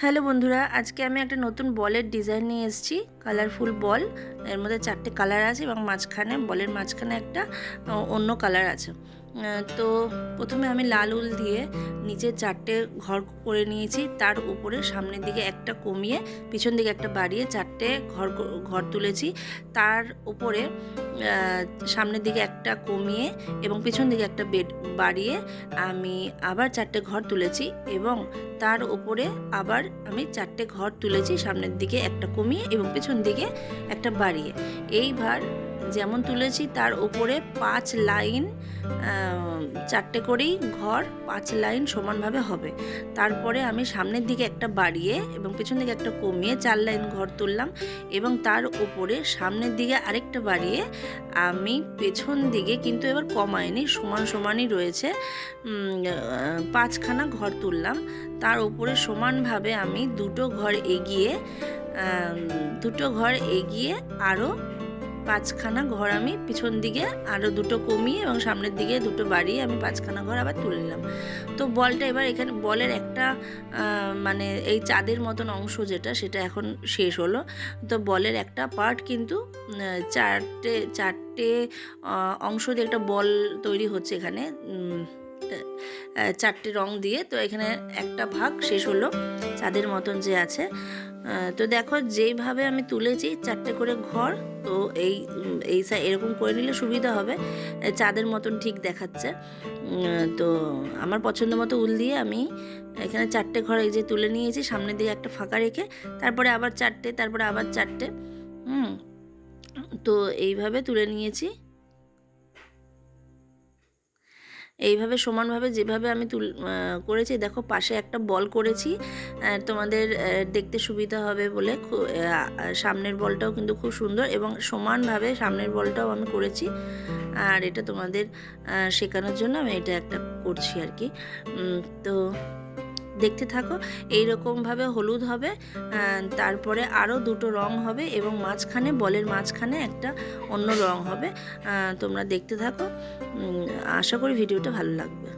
Hello বন্ধুরা, আজকে আমি একটা নতুন বলের ডিজাইন নিয়ে এসেছি। কালারফুল বল, এর মধ্যে চারটে কালার আছে এবং মাঝখানে, বলের মাঝখানে একটা অন্য কালার আছে। তো প্রথমে আমি লাল উল দিয়ে নিচে চারটে ঘর করে নিয়েছি। তার উপরে সামনের দিকে একটা কমিয়ে পিছন দিকে একটা বাড়িয়ে চারটে ঘর ঘর তুলেছি। তার উপরে সামনের দিকে একটা কমিয়ে এবং পিছন দিকে একটা বেড বাড়িয়ে আমি আবার চারটে ঘর তুলেছি এবং তার উপরে আবার আমি চারটে ঘর তুলেছি। সামনের দিকে একটা কমিয়ে এবং পিছন দিকে একটা বাড়িয়ে। এইবার যেমন তুলেছি, তার উপরে পাঁচ লাইন চারটে করেই ঘর পাঁচ লাইন সমানভাবে হবে। তারপরে আমি সামনের দিকে একটা বাড়িয়ে এবং পেছন দিকে একটা কমিয়ে চার লাইন ঘর তুললাম এবং তার উপরে সামনের দিকে আরেকটা বাড়িয়ে আমি পেছন দিকে কিন্তু এবার কমায়নি, সমান সমানই রয়েছে পাঁচখানা ঘর তুললাম। তার উপরে সমানভাবে আমি দুটো ঘর এগিয়ে দুটো ঘর এগিয়ে আরও পাঁচখানা ঘর আমি পিছন দিকে আরও দুটো কমিয়ে এবং সামনের দিকে দুটো বাড়িয়ে আমি পাঁচখানা ঘর আবার তুলে নিলাম। তো বলটা এবার এখানে বলের একটা মানে এই চাঁদের মতন অংশ যেটা, সেটা এখন শেষ হলো। তো বলের একটা পার্ট কিন্তু চারটে চারটে অংশ দিয়ে একটা বল তৈরি হচ্ছে এখানে চারটে রং দিয়ে। তো এখানে একটা ভাগ শেষ হলো, চাঁদের মতন যে আছে। তো দেখো, যেইভাবে আমি তুলেছি, চারটে করে ঘর, তো এই এই এরকম করে নিলে সুবিধা হবে। চাঁদের মতন ঠিক দেখাচ্ছে। তো আমার পছন্দ মতো উল দিয়ে আমি এখানে চারটে ঘর এই যে তুলে নিয়েছি, সামনে দিয়ে একটা ফাঁকা রেখে, তারপরে আবার চারটে, তারপরে আবার চারটে। হুম, তো এইভাবে তুলে নিয়েছি। এইভাবে সমানভাবে যেভাবে আমি তুল করেছি, দেখো পাশে একটা বল করেছি তোমাদের দেখতে সুবিধা হবে বলে সামনের বলটাও কিন্তু খুব সুন্দর এবং সমানভাবে সামনের বলটাও আমি করেছি। আর এটা তোমাদের শেখানোর জন্য আমি এটা একটা করছি আর কি। তো দেখতে থাকো এই রকমভাবে হলুদ হবে তারপরে আরও দুটো রং হবে এবং মাঝখানে, বলের মাঝখানে একটা অন্য রং হবে। তোমরা দেখতে থাকো। আশা করি ভিডিওটা ভালো লাগবে।